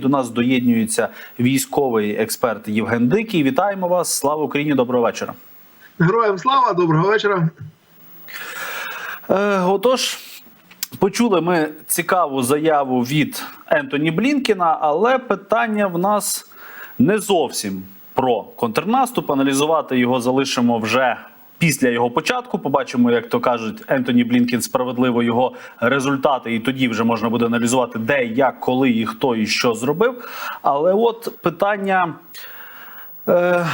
До нас доєднується військовий експерт Євген Дикий. Вітаємо вас! Слава Україні! Доброго вечора. Героям слава, доброго вечора. Е, отож, почули ми цікаву заяву від Ентоні Блінкіна, але питання в нас не зовсім про контрнаступ. Аналізувати його залишимо вже. Після його початку побачимо, як то кажуть, Ентоні Блінкін справедливо його результати, і тоді вже можна буде аналізувати, де, як, коли і хто і що зробив. Але от питання Е,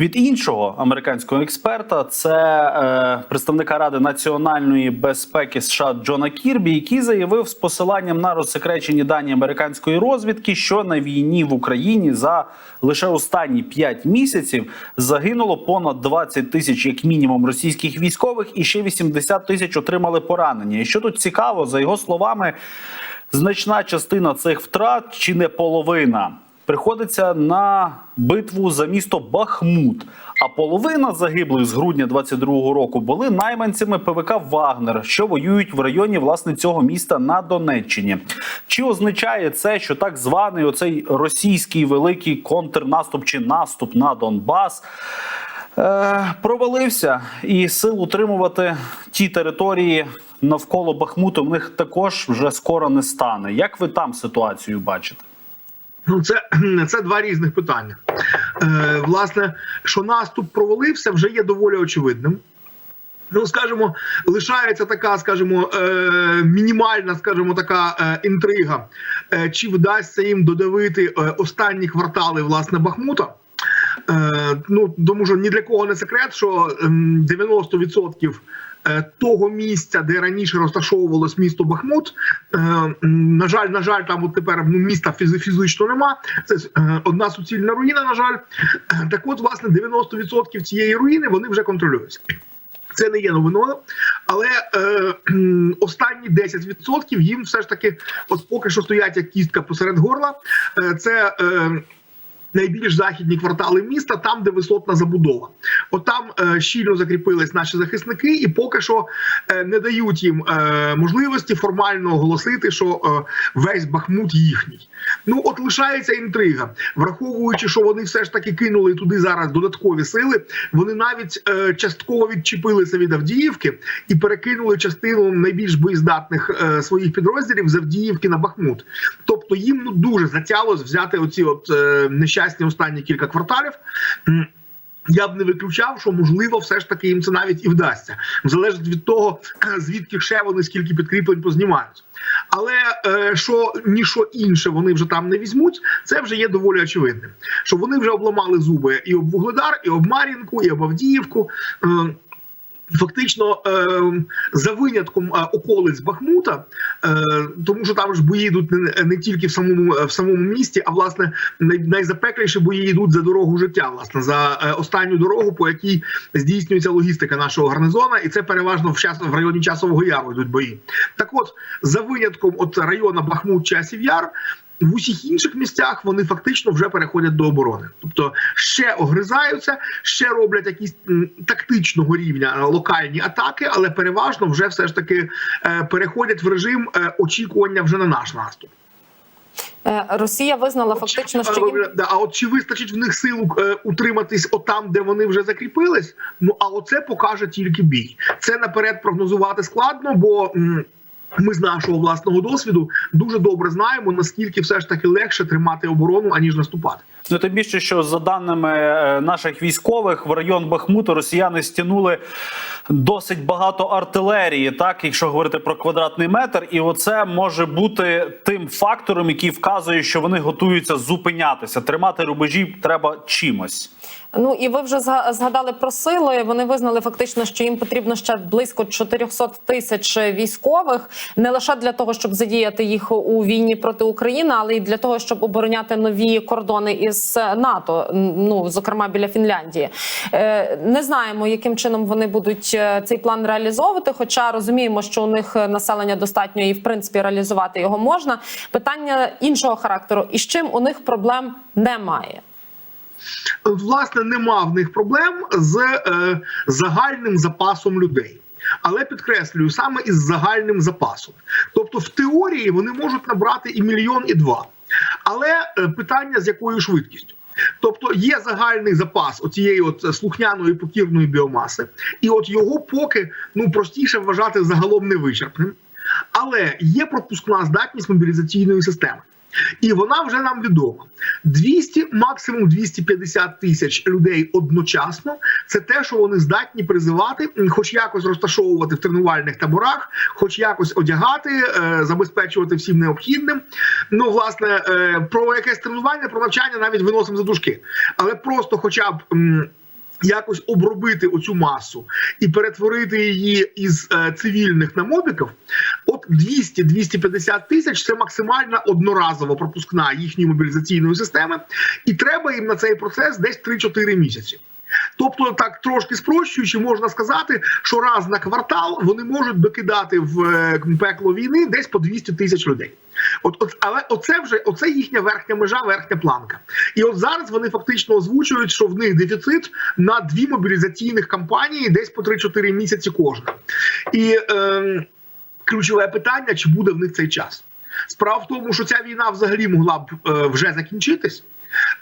від іншого американського експерта це е, представника Ради національної безпеки США Джона Кірбі, який заявив з посиланням на розсекречені дані американської розвідки, що на війні в Україні за лише останні 5 місяців загинуло понад 20 тисяч, як мінімум, російських військових, і ще 80 тисяч отримали поранення. І що тут цікаво, за його словами, значна частина цих втрат чи не половина приходиться на битву за місто Бахмут. А половина загиблих з грудня 22-го року були найманцями ПВК Вагнер, що воюють в районі власне цього міста на Донеччині. Чи означає це, що так званий оцей російський великий контрнаступ чи наступ на Донбас? Е, провалився і сил утримувати ті території навколо Бахмуту в них також вже скоро не стане. Як ви там ситуацію бачите? Ну, це, це два різних питання. Е, власне, що наступ провалився, вже є доволі очевидним. Ну, скажімо, лишається така, скажімо, е, мінімальна, скажімо, така е, інтрига, е, чи вдасться їм додавити е, останні квартали власне Бахмута. Е, ну тому що ні для кого не секрет, що ем, 90% е, того місця, де раніше розташовувалось місто Бахмут, е, на жаль, на жаль, там от тепер ну, міста фізи- фізично нема. Це е, одна суцільна руїна. На жаль, Е, так от, власне, 90% цієї руїни вони вже контролюються. Це не є новиною, але е, останні 10% їм все ж таки, от поки що стоять як кістка посеред горла. Е, це е, найбільш західні квартали міста, там, де висотна забудова. От там е, щільно закріпились наші захисники, і поки що е, не дають їм е, можливості формально оголосити, що е, весь Бахмут їхній. Ну от лишається інтрига, враховуючи, що вони все ж таки кинули туди зараз додаткові сили. Вони навіть е, частково відчепилися від Авдіївки і перекинули частину найбільш боєздатних е, своїх підрозділів з Авдіївки на Бахмут. Тобто їм ну дуже затялось взяти оці от е, нещасні останні кілька кварталів. Я б не виключав, що можливо, все ж таки їм це навіть і вдасться. Залежить від того, звідки ще вони скільки підкріплень познімають. Але е, що ніщо інше вони вже там не візьмуть, це вже є доволі очевидним. Що вони вже обламали зуби і об Вугледар, і об Мар'їнку, і об Авдіївку. Е, Фактично, е, за винятком е, околиць Бахмута, е, тому що там ж бої йдуть не, тільки в самому в самому місті, а власне найзапекліші бої йдуть за дорогу життя, власне, за е, останню дорогу, по якій здійснюється логістика нашого гарнизона, і це переважно в час в районі часового яру йдуть бої. Так, от за винятком от району Бахмут часів яр. В усіх інших місцях вони фактично вже переходять до оборони, тобто ще огризаються, ще роблять якісь тактичного рівня е, локальні атаки, але переважно вже все ж таки е, переходять в режим е, очікування вже на наш наступ. Росія визнала фактично, що їм а от чи вистачить в них сил утриматись отам, де вони вже закріпились? Ну а оце покаже тільки бій. Це наперед прогнозувати складно, бо. Ми з нашого власного досвіду дуже добре знаємо наскільки все ж таки легше тримати оборону аніж наступати. Ну тим більше, що за даними е, наших військових, в район Бахмуту росіяни стягнули досить багато артилерії, так якщо говорити про квадратний метр, і оце може бути тим фактором, який вказує, що вони готуються зупинятися. Тримати рубежі треба чимось. Ну і ви вже зга- згадали про сили. Вони визнали фактично, що їм потрібно ще близько 400 тисяч військових, не лише для того, щоб задіяти їх у війні проти України, але й для того, щоб обороняти нові кордони із НАТО, ну зокрема біля Фінляндії. Е, Не знаємо, яким чином вони будуть е, цей план реалізовувати. Хоча розуміємо, що у них населення достатньо і в принципі реалізувати його можна. Питання іншого характеру, і з чим у них проблем немає. Власне, нема в них проблем з е, загальним запасом людей. Але підкреслюю саме із загальним запасом. Тобто, в теорії вони можуть набрати і мільйон, і два. Але е, питання з якою швидкістю. Тобто є загальний запас оцієї от слухняної покірної біомаси, і от його поки ну простіше вважати загалом невичерпним. Але є пропускна здатність мобілізаційної системи. І вона вже нам відома. 200, максимум 250 тисяч людей одночасно. Це те, що вони здатні призивати, хоч якось розташовувати в тренувальних таборах, хоч якось одягати, е, забезпечувати всім необхідним. Ну, власне, е, про якесь тренування, про навчання навіть виносимо за дужки. Але просто, хоча б. Якось обробити оцю масу і перетворити її із е, цивільних на мобіків. От 200-250 тисяч це максимальна одноразова пропускна їхньої мобілізаційної системи, і треба їм на цей процес десь 3-4 місяці. Тобто, так трошки спрощуючи, можна сказати, що раз на квартал вони можуть докидати в е, пекло війни десь по 200 тисяч людей. От, от, але оце вже оце їхня верхня межа, верхня планка. І от зараз вони фактично озвучують, що в них дефіцит на дві мобілізаційних кампанії, десь по 3-4 місяці кожна. І е, ключове питання: чи буде в них цей час? Справа в тому, що ця війна взагалі могла б е, вже закінчитись.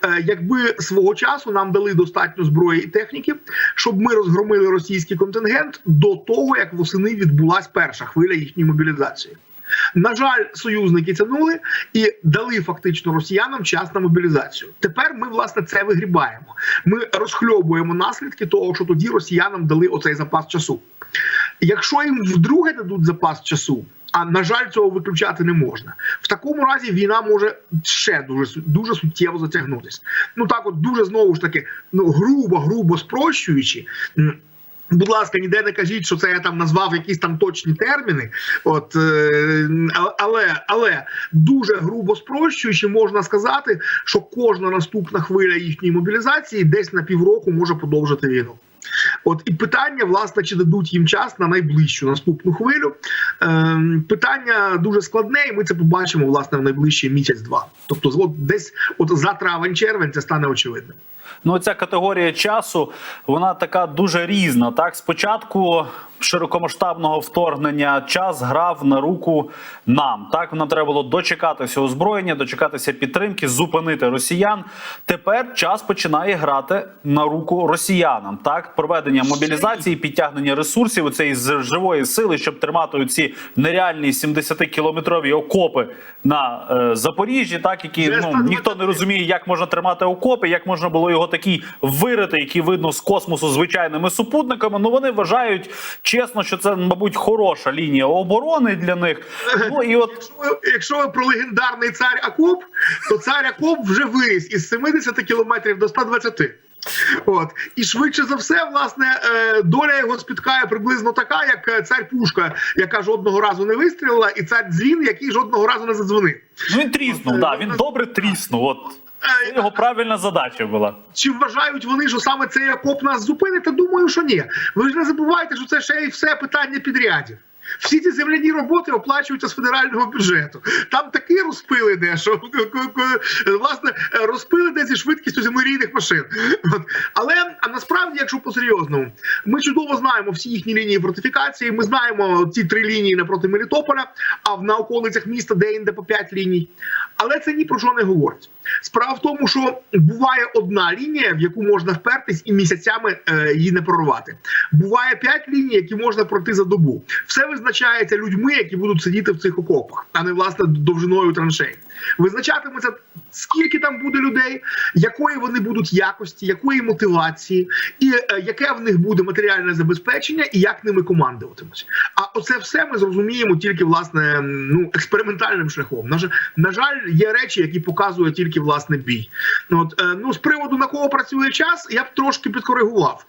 Е, Якби свого часу нам дали достатньо зброї і техніки, щоб ми розгромили російський контингент до того, як восени відбулась перша хвиля їхньої мобілізації. На жаль, союзники тянули і дали фактично росіянам час на мобілізацію. Тепер ми власне це вигрібаємо. Ми розхльобуємо наслідки того, що тоді росіянам дали оцей запас часу. Якщо їм вдруге дадуть запас часу, а на жаль, цього виключати не можна. В такому разі війна може ще дуже дуже суттєво затягнутися. Ну так, от дуже знову ж таки, ну грубо, грубо спрощуючи. Будь ласка, ніде не кажіть, що це я там назвав якісь там точні терміни. От е, але, але дуже грубо спрощуючи, можна сказати, що кожна наступна хвиля їхньої мобілізації десь на півроку може подовжити війну. От і питання, власне, чи дадуть їм час на найближчу наступну хвилю. Е, питання дуже складне, і ми це побачимо власне в найближчі місяць-два. Тобто, от десь от за травень-червень це стане очевидним. Ну, ця категорія часу вона така дуже різна. Так, спочатку широкомасштабного вторгнення час грав на руку нам. Так, нам треба було дочекатися озброєння, дочекатися підтримки, зупинити росіян. Тепер час починає грати на руку росіянам. Так, проведення мобілізації, підтягнення ресурсів цієї живої сили, щоб тримати ці нереальні 70-кілометрові окопи на е, Запоріжжі, так які ну ніхто не розуміє, як можна тримати окопи, як можна було його такий вирити, який видно з космосу звичайними супутниками. Ну вони вважають чесно, що це, мабуть, хороша лінія оборони для них. Ну і от Якщо ви, якщо ви про легендарний цар Акоп, то цар Акоп вже виріс із 70 кілометрів до 120. От і швидше за все, власне, е, доля його спіткає приблизно така, як е, цар Пушка, яка жодного разу не вистрілила, і цар Дзвін, який жодного разу не задзвонив. ну він тріснув. Да, він добре тріснув. От це його правильна задача була. Чи вважають вони, що саме цей окоп нас зупинить? Думаю, що ні. Ви ж не забувайте, що це ще й все питання підрядів. Всі ці земляні роботи оплачуються з федерального бюджету. Там такі розпили де, що власне розпили де зі швидкістю землерійних машин. От. Але а насправді, якщо по-серйозному, ми чудово знаємо всі їхні лінії фортифікації. Ми знаємо ці три лінії напроти Мелітополя, а в на околицях міста де-інде по п'ять ліній. Але це ні про що не говорить. Справа в тому, що буває одна лінія, в яку можна впертись і місяцями е, її не прорвати. Буває п'ять ліній, які можна пройти за добу. Все визначається людьми, які будуть сидіти в цих окопах, а не власне довжиною траншей. Визначатиметься, скільки там буде людей, якої вони будуть якості, якої мотивації, і е, яке в них буде матеріальне забезпечення, і як ними командуватимуть. А оце все ми зрозуміємо тільки власне ну експериментальним шляхом. На на жаль, є речі, які показує тільки власне бій. Ну, От е, ну з приводу на кого працює час, я б трошки підкоригував.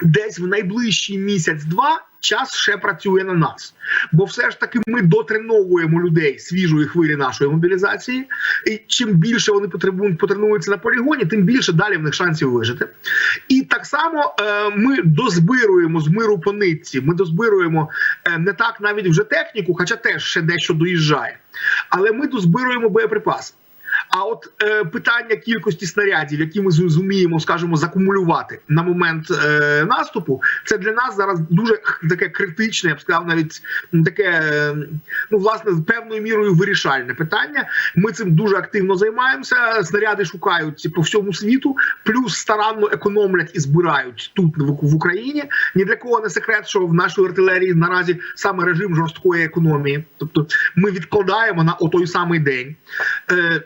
Десь в найближчий місяць-два час ще працює на нас, бо все ж таки ми дотреновуємо людей свіжої хвилі нашої мобілізації. І чим більше вони потренуються на полігоні, тим більше далі в них шансів вижити. І так само е, ми дозбируємо з миру по нитці. Ми дозбируємо е, не так навіть вже техніку, хоча теж ще дещо доїжджає. Але ми дозбируємо боєприпаси. А от е, питання кількості снарядів, які ми зу- зуміємо, скажімо, закумулювати на момент е, наступу, це для нас зараз дуже таке критичне, я б сказав, навіть таке, е, ну власне, з певною мірою вирішальне питання. Ми цим дуже активно займаємося. Снаряди шукають по всьому світу, плюс старанно економлять і збирають тут в, Україні. Ні для кого не секрет, що в нашій артилерії наразі саме режим жорсткої економії, тобто ми відкладаємо на отой самий день. Е,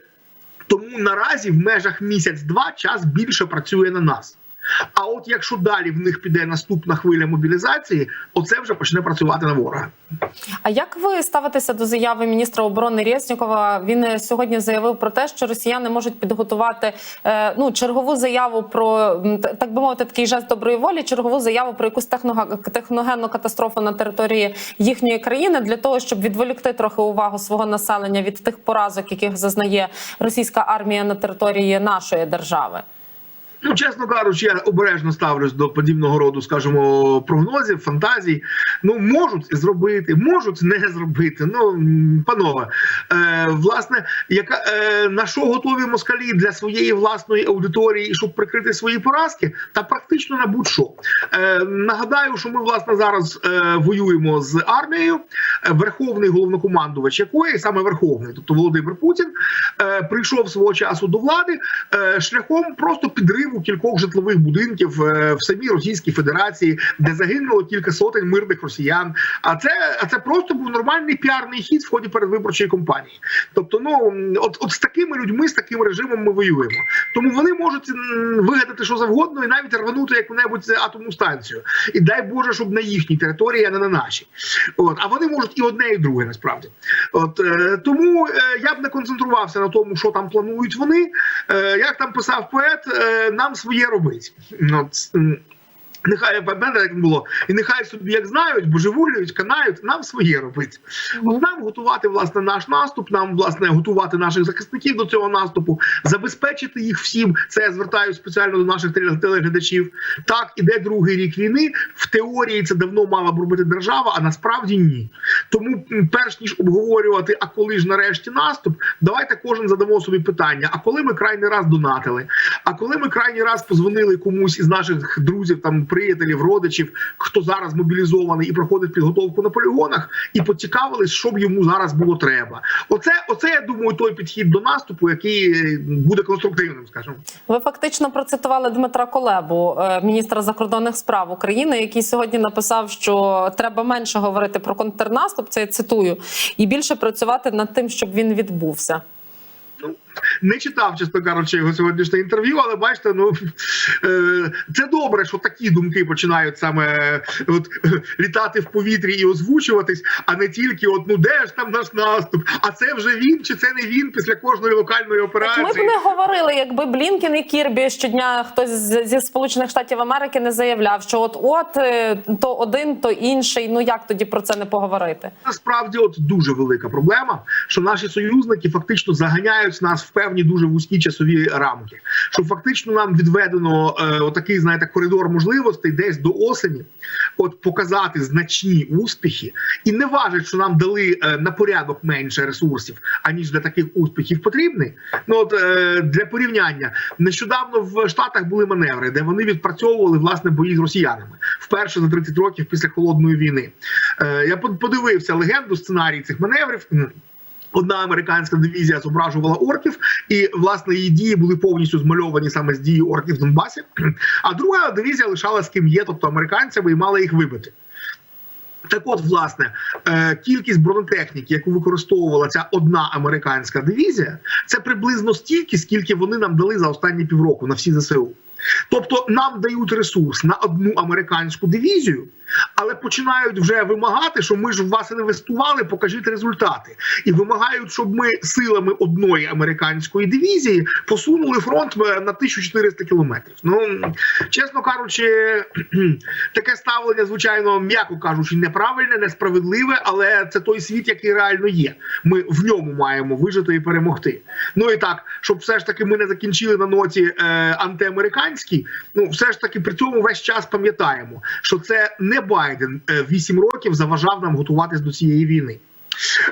тому наразі в межах місяць-два час більше працює на нас. А от якщо далі в них піде наступна хвиля мобілізації, оце вже почне працювати на ворога. А як ви ставитеся до заяви міністра оборони Резнікова? Він сьогодні заявив про те, що росіяни можуть підготувати е, ну чергову заяву про так би мовити, такий жест доброї волі, чергову заяву про якусь техногенну катастрофу на території їхньої країни для того, щоб відволікти трохи увагу свого населення від тих поразок, яких зазнає російська армія на території нашої держави. Ну, чесно кажучи, я обережно ставлюсь до подібного роду, скажімо, прогнозів, фантазій. Ну, можуть зробити, можуть не зробити. Ну, панове, е, власне, яка е, на що готові москалі для своєї власної аудиторії, щоб прикрити свої поразки, та практично на будь-що. Е, нагадаю, що ми власне зараз е, воюємо з армією, е, верховний головнокомандувач якої саме верховний, тобто Володимир Путін, е, прийшов свого часу до влади е, шляхом просто підриву кількох житлових будинків е, в самій Російській Федерації, де загинуло кілька сотень мирних росіян. А це, а це просто був нормальний піарний хід в ході передвиборчої кампанії. Тобто, ну от, от з такими людьми, з таким режимом ми воюємо. Тому вони можуть вигадати що завгодно і навіть рванути яку-небудь атомну станцію. І дай Боже, щоб на їхній території, а не на нашій. От а вони можуть і одне, і друге насправді. От е, тому е, я б не концентрувався на тому, що там планують вони. Е, як там писав поет, е, нам своє робить. Нехай в мене як було, і нехай собі як знають, божеволюють, канають, нам своє робить. От нам готувати власне наш наступ, нам власне готувати наших захисників до цього наступу, забезпечити їх всім. Це я звертаюся спеціально до наших телеглядачів. Так, іде другий рік війни. В теорії це давно мала б робити держава, а насправді ні. Тому, перш ніж обговорювати, а коли ж нарешті наступ, давайте кожен задамо собі питання: а коли ми крайній раз донатили? А коли ми крайній раз позвонили комусь із наших друзів, там приятелів, родичів, хто зараз мобілізований і проходить підготовку на полігонах, і поцікавились, що б йому зараз було треба. Оце, оце я думаю, той підхід до наступу, який е, буде конструктивним, скажімо. Ви фактично процитували Дмитра Колебу, е, міністра закордонних справ України, який сьогодні написав, що треба менше говорити про контрнаступ. Це я цитую, і більше працювати над тим, щоб він відбувся. Ну, не читав, чесно кажучи, його сьогоднішнє інтерв'ю, але бачите, ну е, це добре, що такі думки починають саме е, от, літати в повітрі і озвучуватись, а не тільки от ну де ж там наш наступ? А це вже він чи це не він після кожної локальної Так операції? ми б не говорили, якби Блінкен і Кірбі щодня хтось зі Сполучених Штатів Америки не заявляв, що от от е, то один, то інший. Ну як тоді про це не поговорити? Насправді, от дуже велика проблема, що наші союзники фактично заганяють нас в певні дуже вузькі часові рамки. Що фактично нам відведено е, отакий, знаєте, коридор можливостей десь до осені, от показати значні успіхи, і не важить, що нам дали е, на порядок менше ресурсів, аніж для таких успіхів потрібні. Ну от е, для порівняння, нещодавно в Штатах були маневри, де вони відпрацьовували власне бої з росіянами вперше за 30 років після холодної війни. Е, я под- подивився легенду, сценарій цих маневрів. Одна американська дивізія зображувала орків, і власне її дії були повністю змальовані саме з дії орків в Донбасі. А друга дивізія лишалась ким є, тобто американцями, і мала їх вибити. Так, от, власне, е, кількість бронетехніки, яку використовувала ця одна американська дивізія, це приблизно стільки, скільки вони нам дали за останні півроку на всі ЗСУ. Тобто нам дають ресурс на одну американську дивізію, але починають вже вимагати, що ми ж в вас інвестували, покажіть результати, і вимагають, щоб ми силами одної американської дивізії посунули фронт е, на 1400 кілометрів. Ну чесно кажучи, таке ставлення, звичайно, м'яко кажучи, неправильне, несправедливе, але це той світ, який реально є. Ми в ньому маємо вижити і перемогти. Ну і так, щоб все ж таки ми не закінчили на ноті е, антиамериканській, ну все ж таки при цьому весь час пам'ятаємо, що це не Байден е, вісім років заважав нам готуватись до цієї війни.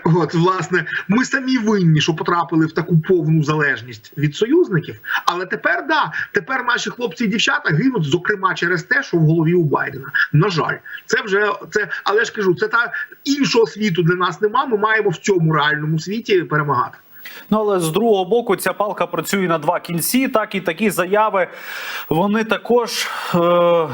От, власне, ми самі винні, що потрапили в таку повну залежність від союзників. Але тепер да, тепер наші хлопці і дівчата гинуть, зокрема через те, що в голові у Байдена. На жаль, це вже це, але ж кажу, це та іншого світу для нас нема. Ми маємо в цьому реальному світі перемагати. Ну але з другого боку, ця палка працює на два кінці. Так і такі заяви вони також е,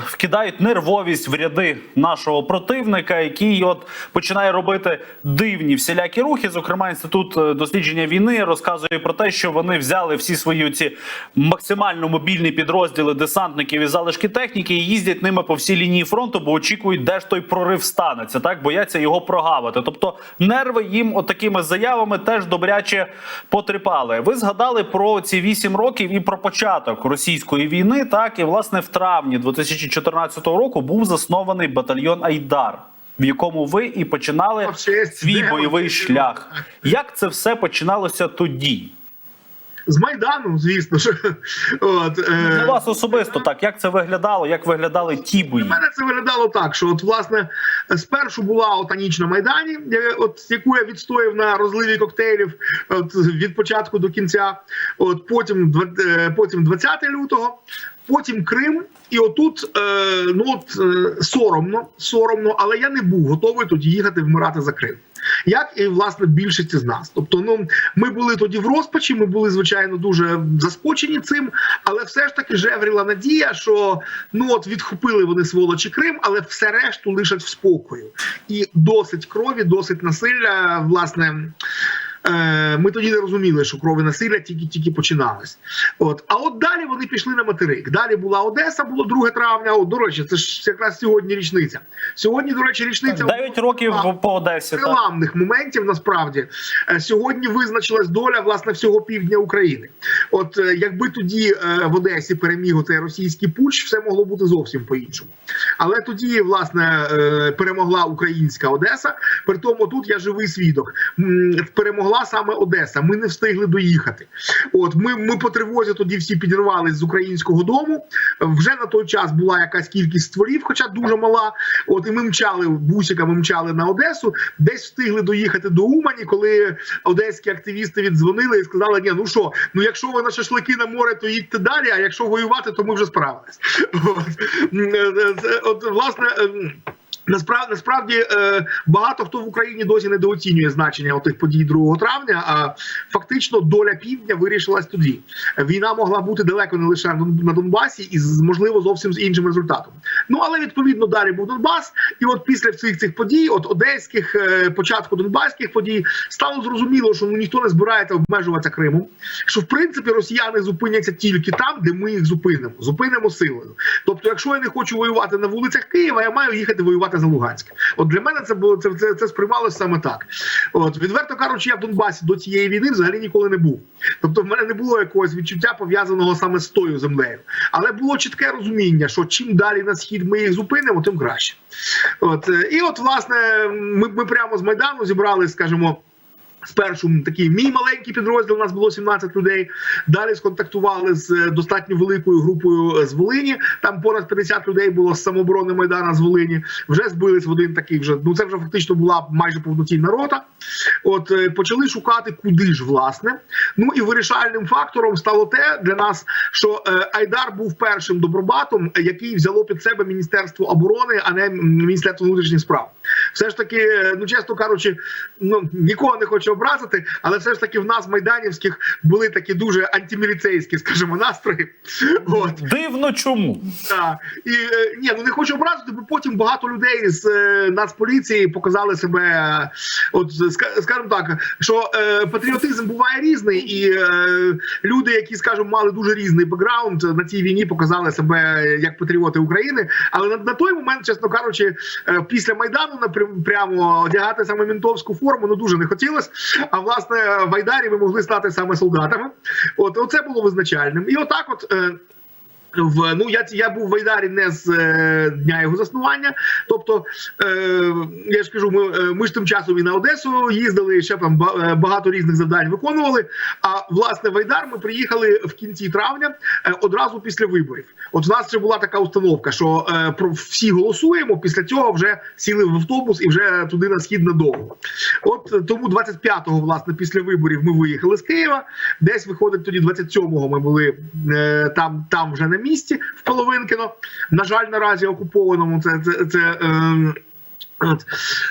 вкидають нервовість в ряди нашого противника, який от починає робити дивні всілякі рухи. Зокрема, інститут е, дослідження війни розказує про те, що вони взяли всі свої ці максимально мобільні підрозділи десантників і залишки техніки і їздять ними по всій лінії фронту, бо очікують, де ж той прорив станеться. Так бояться його прогавити. Тобто нерви їм отакими заявами теж добряче потріпали. Ви згадали про ці вісім років і про початок російської війни. Так і власне в травні 2014 року був заснований батальйон Айдар. В якому ви і починали свій бойовий шлях. Як це все починалося тоді? З Майдану, звісно ж. От, е, Для вас особисто так, як це виглядало? Як виглядали ті бої? Для мене це виглядало так, що от власне спершу була ота ніч на майдані, от яку я відстояв на розливі коктейлів от, від початку до кінця. От потім е, потім 20 лютого. Потім Крим, і отут е, ну от е, соромно, соромно, але я не був готовий тоді їхати вмирати за Крим. Як і власне більшість з нас. Тобто, ну ми були тоді в розпачі, ми були звичайно дуже заскочені цим, але все ж таки жевріла надія, що ну от відхопили вони сволочі Крим, але все решту лишать в спокою. І досить крові, досить насилля, власне. Е, Ми тоді не розуміли, що кров і насилля тільки тільки починалось. От а от далі вони пішли на материк. Далі була Одеса, було 2 травня. От, до речі, це ж якраз сьогодні річниця. Сьогодні, до речі, річниця 9 років по- по Одесі. Так. моментів насправді Е, сьогодні визначилась доля власне всього півдня України. От е, якби тоді в Одесі переміг оцей російський путч, все могло бути зовсім по-іншому. Але тоді, власне, перемогла українська Одеса. При тому тут я живий свідок. М, Перемогла саме Одеса. Ми не встигли доїхати. От ми, ми по тривозі тоді всі підірвались з українського дому. Вже на той час була якась кількість стволів, хоча дуже мала. От і ми мчали бусиками, мчали на Одесу. Десь встигли доїхати до Умані, коли одеські активісти віддзвонили і сказали: Ні, ну що, ну якщо ви на шашлики на море, то їдьте далі. А якщо воювати, то ми вже справились. От, е, е, це- от власне. Насправді, насправді е, багато хто в Україні досі недооцінює значення тих подій 2 травня. А фактично доля півдня вирішилась тоді. Війна могла бути далеко не лише на Донбасі, і можливо зовсім з іншим результатом. Ну але відповідно далі був Донбас, і от після всіх цих подій, от одеських, е, початку донбаських подій, стало зрозуміло, що ну ніхто не збирається обмежуватися Кримом. Що в принципі росіяни зупиняться тільки там, де ми їх зупинимо. Зупинимо силою. Тобто, якщо я не хочу воювати на вулицях Києва, я маю їхати воювати за Луганськ. От для мене це було це, це, це сприймалося саме так. От відверто кажучи, я в Донбасі до цієї війни взагалі ніколи не був. Тобто, в мене не було якогось відчуття пов'язаного саме з тою землею, але було чітке розуміння, що чим далі на схід ми їх зупинимо, тим краще. От е, і от власне ми, ми прямо з майдану зібрали, скажімо. Спершу такий мій маленький підрозділ, у нас було 17 людей. Далі сконтактували з е, достатньо великою групою е, з Волині. Там понад 50 людей було з самооборони Майдана з Волині. Вже збились в один такий. Вже ну це вже фактично була майже повноцінна рота. От е, почали шукати, куди ж власне. Ну і вирішальним фактором стало те для нас, що Айдар був першим добробатом, який взяло під себе Міністерство оборони, а не Міністерство внутрішніх справ. Все ж таки, ну чесно кажучи, ну нікого не хочу образити, але все ж таки в нас майданівських були такі дуже антиміліцейські, скажімо, настрої. От Дивно чому? так. І е, ні, ну не хочу образити, бо потім багато людей з е, нацполіції показали себе. От ска- скажімо так, що е, патріотизм буває різний, і е, люди, які скажімо, мали дуже різний бекграунд на цій війні, показали себе як патріоти України. Але на, на той момент, чесно кажучи, е, після майдану напрям- прямо одягати саме мінтовську форму ну дуже не хотілося. А власне в Айдарі ми могли стати саме солдатами. От оце було визначальним. І отак, от. В ну я я був в Айдарі не з е, дня його заснування. Тобто, е, я ж кажу, ми, е, ми ж тим часом і на Одесу їздили, ще там е, багато різних завдань виконували. А власне в Айдар ми приїхали в кінці травня, е, одразу після виборів. От у нас ще була така установка, що е, про всі голосуємо. Після цього вже сіли в автобус і вже туди на схід надовго. От е, тому 25-го, власне, після виборів ми виїхали з Києва. Десь виходить тоді 27-го Ми були е, там, там вже на місці в Половинкино. На жаль, наразі окупованому це це. це е, От,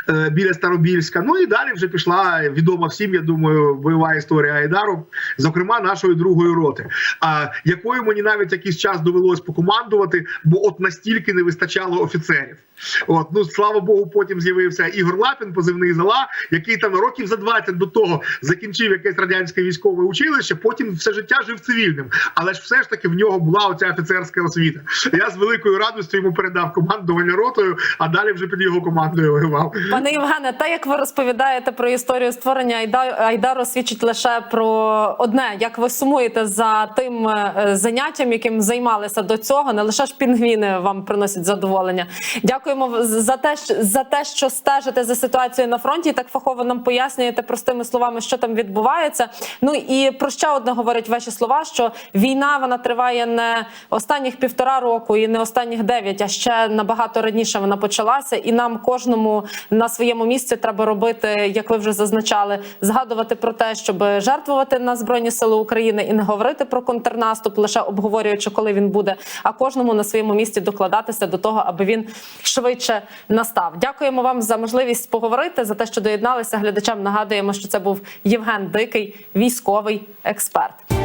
е, біля Старобільська. Ну і далі вже пішла відома всім, я думаю, бойова історія Айдару, зокрема нашої другої роти, а якою мені навіть якийсь час довелось покомандувати, бо от настільки не вистачало офіцерів. От ну слава Богу, потім з'явився Ігор Лапін, позивний зала, який там років за 20 до того закінчив якесь радянське військове училище. Потім все життя жив цивільним, але ж все ж таки в нього була оця офіцерська освіта. Я з великою радістю йому передав командування ротою, а далі вже під його командою воював. Пане Євгене, те, як ви розповідаєте про історію створення Айдару, свідчить лише про одне: як ви сумуєте за тим е, заняттям, яким займалися до цього, не лише ж пінгвіни вам приносять задоволення. Дякуємо за те, за те, що стежите за ситуацією на фронті. Так фахово нам пояснюєте простими словами, що там відбувається. Ну і про ще одне говорять ваші слова: що війна вона триває не останніх півтора року і не останніх дев'ять, а ще набагато раніше вона почалася, і нам кожному на своєму місці треба робити, як ви вже зазначали, згадувати про те, щоб жертвувати на збройні сили України і не говорити про контрнаступ, лише обговорюючи, коли він буде, а кожному на своєму місці докладатися до того, аби він швидше настав. Дякуємо вам за можливість поговорити за те, що доєдналися глядачам. Нагадуємо, що це був Євген Дикий, військовий експерт.